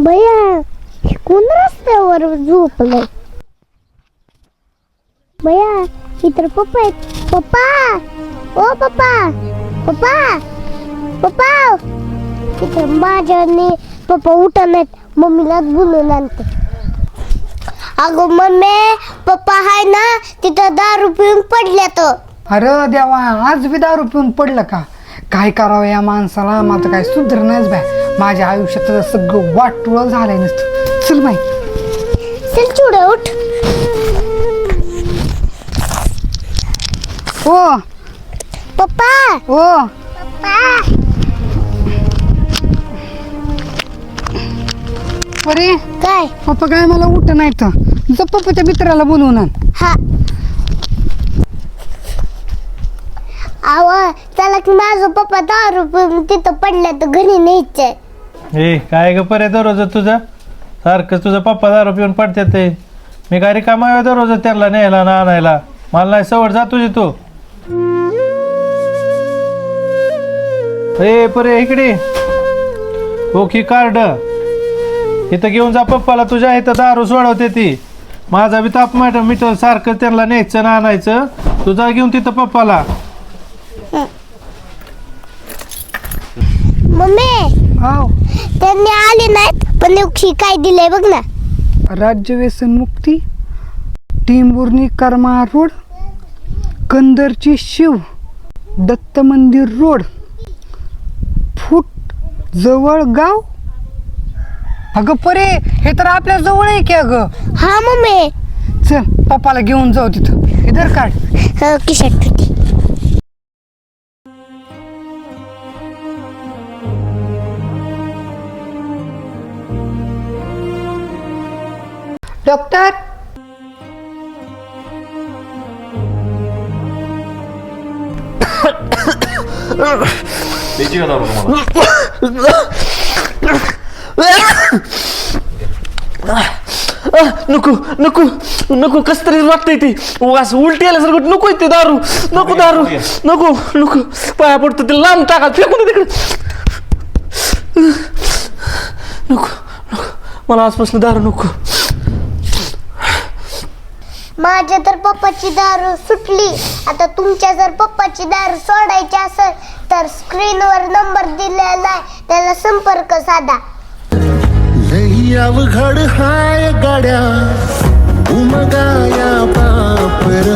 भैया हे कोण रस्त्यावर झोपलंय भैया इतर पप्पा आहेत पप्पा ओ पप्पा पप्पा पप्पा इतर माझ्याने पप्पा उठा नाहीत मम्मीलाच बोलून आणते अगं मम्मी पप्पा हाय ना तिथं दारू पिऊन पडल्या तो अरे देवा आज बी दारू पिऊन पडलं का काय करावं या माणसाला? मला तर काय सुधरणारच बाय माझ्या आयुष्यात तर सगळं वाटोळं झालंय नसतं. चल बाई. चल चिवड्या उठ. ओ पप्पा. ओ पप्पा. अरे काय? पप्पा काय मला उठ नाही तर जा पप्पाच्या मित्राला बोलवून आण. हा. आव चला की माझं पप्पा दारू पिऊन तिथं पडल्या तर घरी न्यायचंय ए काय ग पर्यंत दररोज तुझं? सारखं तुझा पप्पा दारू पिऊन पडतात ते. मी काय रिकामा आहे दररोज त्यांना न्यायला ना आणायला. मला नाही सवड जा तुझी तू. ए परे इकडे. Okay card. इथं घेऊन जा पप्पाला तुझ्या इथं दारू सोडवते ती. माझा बी ताप मॅडम मिटल सारखं त्यांना न्यायचं ना आणायचं. तुझा घेऊन तिथं पप्पाला. मम्मी! आव त्यांनी आले नाहीत पण नेवशी काय दिलंय बघ ना. राज्य व्यसन मुक्ती टिंबुर्णी करमाळ रोड कंदरची शिव दत्त मंदिर रोड फूट जवळ गाव. अगं परे हे तर आपल्या जवळ आहे की अगं? हा मम्मी. चल पप्पाला घेऊन जाऊ तिथं. इधर काढ. हो, खिशात ठेवते डॉक्टर? का नको नको नको कस तरी वाटतंय ते. असं उलटी आल्यासारखं नको ते दारू नको दारू नको नको पाया पडतो ते लांब टाका फेकून तिकडे. नको नको मला आजपासून दारू नको. माझ्या तर पप्पाची दारू सुटली आता तुमच्या जर पप्पाची दारू सोडायची असेल तर स्क्रीनवर नंबर दिलेला आहे. त्याला संपर्क साधा. लई अवघड हाय गाड्या उमगाया पापर